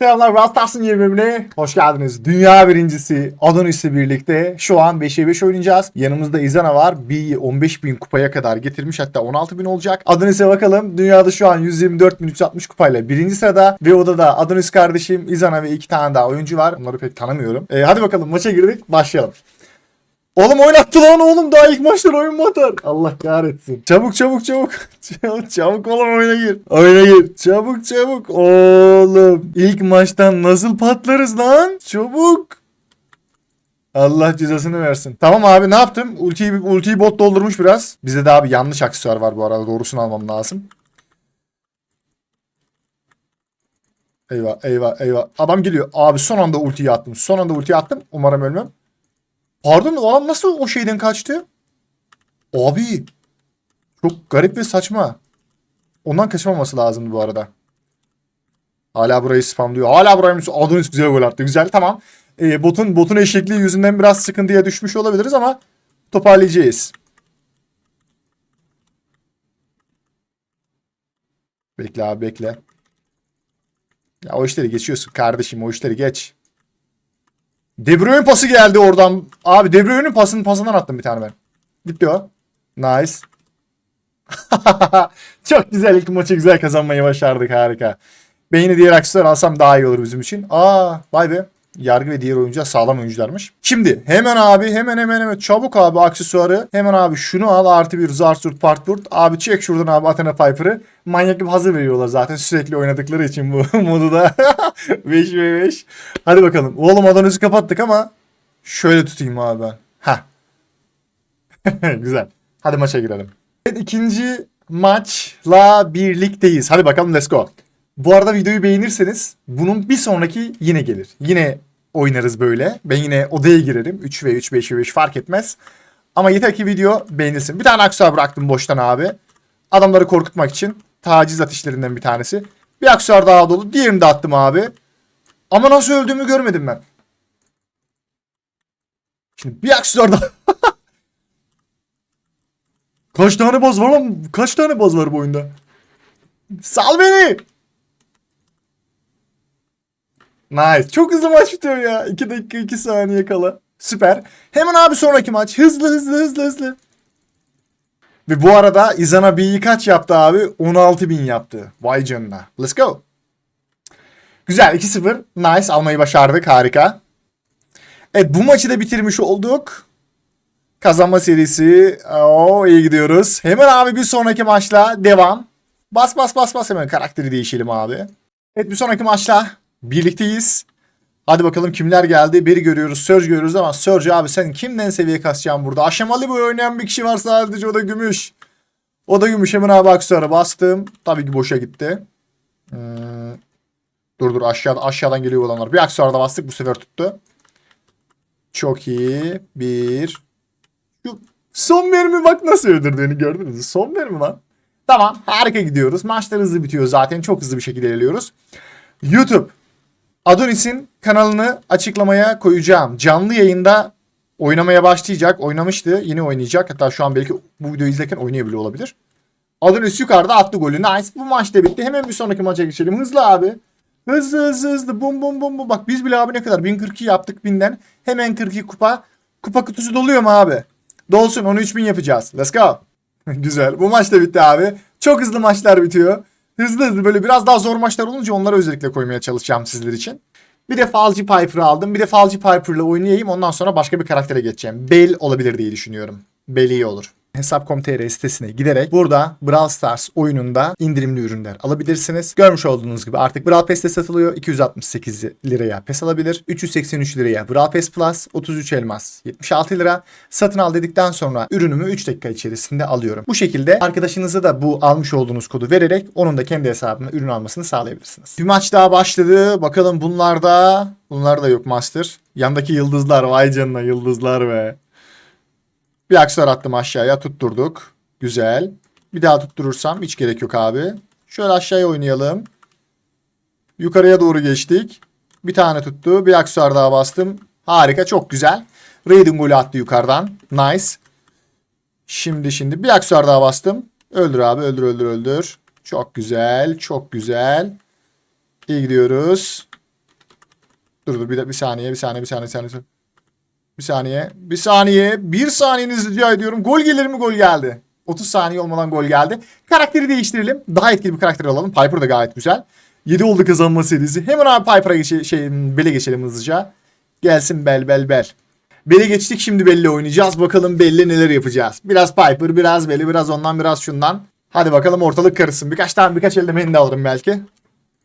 Selamlar Rastas'ın yeni bölümüne hoş geldiniz. Dünya birincisi Adonis'le birlikte şu an 5'e 5 oynayacağız. Yanımızda Izana var. Bir 15 bin kupaya kadar getirmiş hatta 16 bin olacak. Adonis'e bakalım. Dünyada şu an 124 bin 360 kupayla birinci sırada. Ve odada Adonis kardeşim, Izana ve iki tane daha oyuncu var. Onları pek tanımıyorum. Ee, hadi bakalım maça girdik. Başlayalım. Oğlum oynattı lan oğlum daha ilk maçtan oyun mu atar? Allah kahretsin. Çabuk çabuk çabuk. çabuk oğlum oyuna gir. Oyuna gir. Çabuk çabuk. Oğlum ilk maçtan nasıl patlarız lan? Çabuk. Allah cezasını versin. Tamam abi ne yaptım? Ultiyi, ultiyi bot doldurmuş biraz. Bizde de abi yanlış aksesuar var bu arada. Doğrusunu almam lazım. Eyvah eyvah eyvah. Adam geliyor. Abi son anda ultiyi attım. Son anda ultiyi attım. Umarım ölmem. Pardon o adam nasıl o şeyden kaçtı? Abi. Çok garip ve saçma. Ondan kaçmaması lazımdı bu arada. Hala burayı spamlıyor. Hala burayı Adonis güzel gol attı. Güzel tamam. Ee, botun botun eşekliği yüzünden biraz sıkıntıya düşmüş olabiliriz ama toparlayacağız. Bekle abi bekle. Ya o işleri geçiyorsun kardeşim o işleri geç. De Bruyne pası geldi oradan. Abi De Bruyne'nin pasını pasından attım bir tane ben. Gitti o. Nice. Çok güzel ilk maçı güzel kazanmayı başardık harika. Ben yine diğer aksesuar alsam daha iyi olur bizim için. Aa vay be. Yargı ve diğer oyuncular sağlam oyuncularmış. Şimdi hemen abi hemen hemen hemen çabuk abi aksesuarı. Hemen abi şunu al artı bir Zarsurt Partburt. Abi çek şuradan abi Athena Piper'ı. Manyak gibi hazır veriyorlar zaten sürekli oynadıkları için bu modu da. 5 ve 5. Hadi bakalım. Oğlum Adonis'i kapattık ama şöyle tutayım abi ben. Heh. Güzel. Hadi maça girelim. Evet ikinci maçla birlikteyiz. Hadi bakalım let's go. Bu arada videoyu beğenirseniz bunun bir sonraki yine gelir. Yine oynarız böyle. Ben yine odaya girerim. 3 ve 3, 5 ve 5 fark etmez. Ama yeter ki video beğenilsin. Bir tane aksesuar bıraktım boştan abi. Adamları korkutmak için. Taciz ateşlerinden bir tanesi. Bir aksesuar daha dolu. Diğerini de attım abi. Ama nasıl öldüğümü görmedim ben. Şimdi bir aksesuar daha. Kaç tane boz var lan? Kaç tane boz var bu oyunda? Sal beni. Nice. Çok hızlı maç bitiyor ya. 2 dakika 2 saniye kala. Süper. Hemen abi sonraki maç. Hızlı hızlı hızlı hızlı. Ve bu arada Izana B'yi kaç yaptı abi? 16.000 yaptı. Vay canına. Let's go. Güzel 2-0. Nice almayı başardık. Harika. Evet bu maçı da bitirmiş olduk. Kazanma serisi. Oo iyi gidiyoruz. Hemen abi bir sonraki maçla devam. Bas bas bas bas hemen karakteri değişelim abi. Evet bir sonraki maçla birlikteyiz. Hadi bakalım kimler geldi. Biri görüyoruz, Surge görüyoruz ama Surge abi sen kimden seviye kasacaksın burada? Aşamalı bir oynayan bir kişi var sadece o da gümüş. O da gümüş hemen abi aksesuara bastım. Tabii ki boşa gitti. Hmm. Dur dur aşağıda, aşağıdan geliyor olanlar. Bir aksesuara da bastık bu sefer tuttu. Çok iyi. Bir. Son mermi bak nasıl öldürdüğünü gördünüz mü? Son mermi lan. Tamam harika gidiyoruz. Maçlar hızlı bitiyor zaten. Çok hızlı bir şekilde ilerliyoruz. YouTube. Adonis'in kanalını açıklamaya koyacağım. Canlı yayında oynamaya başlayacak. Oynamıştı. Yine oynayacak. Hatta şu an belki bu videoyu izlerken oynayabiliyor olabilir. Adonis yukarıda attı golü. Nice. Bu maç da bitti. Hemen bir sonraki maça geçelim. Hızlı abi. Hızlı hızlı hızlı. Bum bum bum bum. Bak biz bile abi ne kadar? 1042 yaptık binden. Hemen 42 kupa. Kupa kutusu doluyor mu abi? Dolsun. Onu 3000 yapacağız. Let's go. Güzel. Bu maç da bitti abi. Çok hızlı maçlar bitiyor. Hızlı hızlı böyle biraz daha zor maçlar olunca onları özellikle koymaya çalışacağım sizler için. Bir de Falcı Piper'ı aldım. Bir de Falcı Piper'la oynayayım. Ondan sonra başka bir karaktere geçeceğim. Bell olabilir diye düşünüyorum. Bell iyi olur. Hesap.com.tr sitesine giderek burada Brawl Stars oyununda indirimli ürünler alabilirsiniz. Görmüş olduğunuz gibi artık Brawl Pass'te satılıyor. 268 liraya PES alabilir. 383 liraya Brawl Pass Plus, 33 elmas, 76 lira. Satın al dedikten sonra ürünümü 3 dakika içerisinde alıyorum. Bu şekilde arkadaşınıza da bu almış olduğunuz kodu vererek onun da kendi hesabına ürün almasını sağlayabilirsiniz. Bir maç daha başladı. Bakalım bunlarda bunlar da yok Master. Yandaki yıldızlar vay canına yıldızlar ve bir aksesuar attım aşağıya tutturduk. Güzel. Bir daha tutturursam hiç gerek yok abi. Şöyle aşağıya oynayalım. Yukarıya doğru geçtik. Bir tane tuttu. Bir aksesuar daha bastım. Harika çok güzel. Raiden golü attı yukarıdan. Nice. Şimdi şimdi bir aksesuar daha bastım. Öldür abi öldür öldür öldür. Çok güzel çok güzel. İyi gidiyoruz. Dur dur bir, bir saniye bir saniye bir saniye bir saniye. Bir saniye. Bir saniye. Bir saniyenizi rica ediyorum. Gol gelir mi? Gol geldi. 30 saniye olmadan gol geldi. Karakteri değiştirelim. Daha etkili bir karakter alalım. Piper da gayet güzel. 7 oldu kazanma serisi. Hemen abi Piper'a geçe şey, Bel'e geçelim hızlıca. Gelsin Bel Bel Bel. Bel'e geçtik şimdi Bel'le oynayacağız. Bakalım Bel'le neler yapacağız. Biraz Piper, biraz Bel'i, biraz ondan, biraz şundan. Hadi bakalım ortalık karışsın. Birkaç tane birkaç elde mendi alırım belki.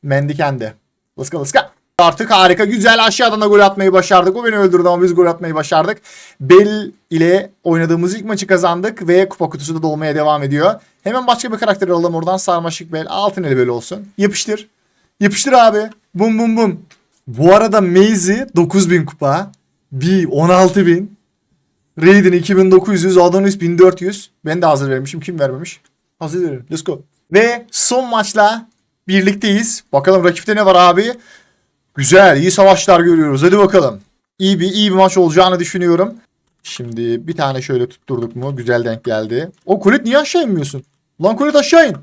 Mendi kendi. Lıska lıska. Artık harika güzel aşağıdan da gol atmayı başardık. O beni öldürdü ama biz gol atmayı başardık. Bel ile oynadığımız ilk maçı kazandık ve kupa kutusu da dolmaya devam ediyor. Hemen başka bir karakter alalım oradan. Sarmaşık Bel. Altın eli Bel olsun. Yapıştır. Yapıştır abi. Bum bum bum. Bu arada Maze 9000 kupa. B 16000. Raiden 2900. Adonis 1400. Ben de hazır vermişim. Kim vermemiş? Hazır verin. Let's go. Ve son maçla birlikteyiz. Bakalım rakipte ne var abi? Güzel, iyi savaşlar görüyoruz. Hadi bakalım. İyi bir iyi bir maç olacağını düşünüyorum. Şimdi bir tane şöyle tutturduk mu? Güzel denk geldi. O kulet niye aşağı inmiyorsun? Lan kulet aşağı in.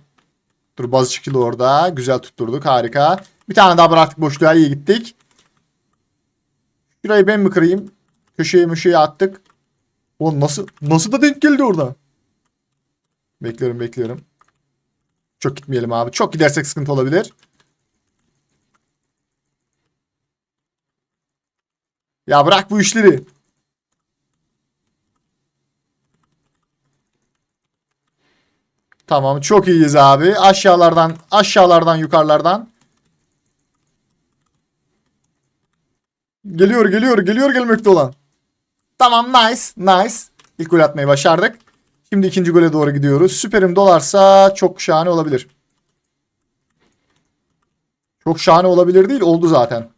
Dur bazı çıkıldı orada. Güzel tutturduk. Harika. Bir tane daha bıraktık boşluğa. iyi gittik. Şurayı ben mi kırayım? Köşeye müşeye attık. O nasıl nasıl da denk geldi orada? Bekliyorum bekliyorum. Çok gitmeyelim abi. Çok gidersek sıkıntı olabilir. Ya bırak bu işleri. Tamam çok iyiyiz abi. Aşağılardan aşağılardan yukarılardan. Geliyor geliyor geliyor gelmekte olan. Tamam nice nice. İlk gol atmayı başardık. Şimdi ikinci gole doğru gidiyoruz. Süperim dolarsa çok şahane olabilir. Çok şahane olabilir değil oldu zaten.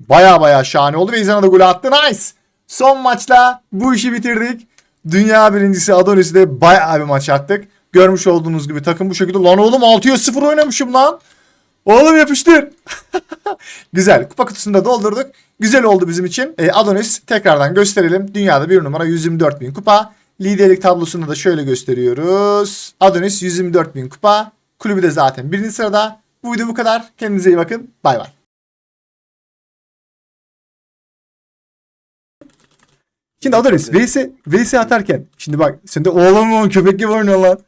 Baya baya şahane oldu ve İzana da gol attı. Nice. Son maçla bu işi bitirdik. Dünya birincisi Adonis'i de baya bir maç attık. Görmüş olduğunuz gibi takım bu şekilde. Lan oğlum 6'ya 0 oynamışım lan. Oğlum yapıştır. Güzel. Kupa kutusunu da doldurduk. Güzel oldu bizim için. E, Adonis tekrardan gösterelim. Dünyada bir numara 124 bin kupa. Liderlik tablosunu da şöyle gösteriyoruz. Adonis 124 bin kupa. Kulübü de zaten birinci sırada. Bu video bu kadar. Kendinize iyi bakın. Bay bay. Şimdi Adonis VS, VS atarken şimdi bak şimdi oğlum oğlum köpek gibi oynuyor lan.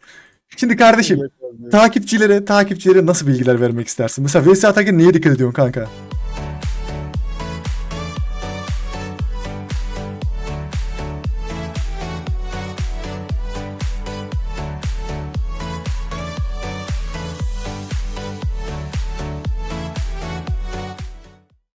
Şimdi kardeşim takipçilere takipçilere nasıl bilgiler vermek istersin? Mesela VS atarken neye dikkat ediyorsun kanka?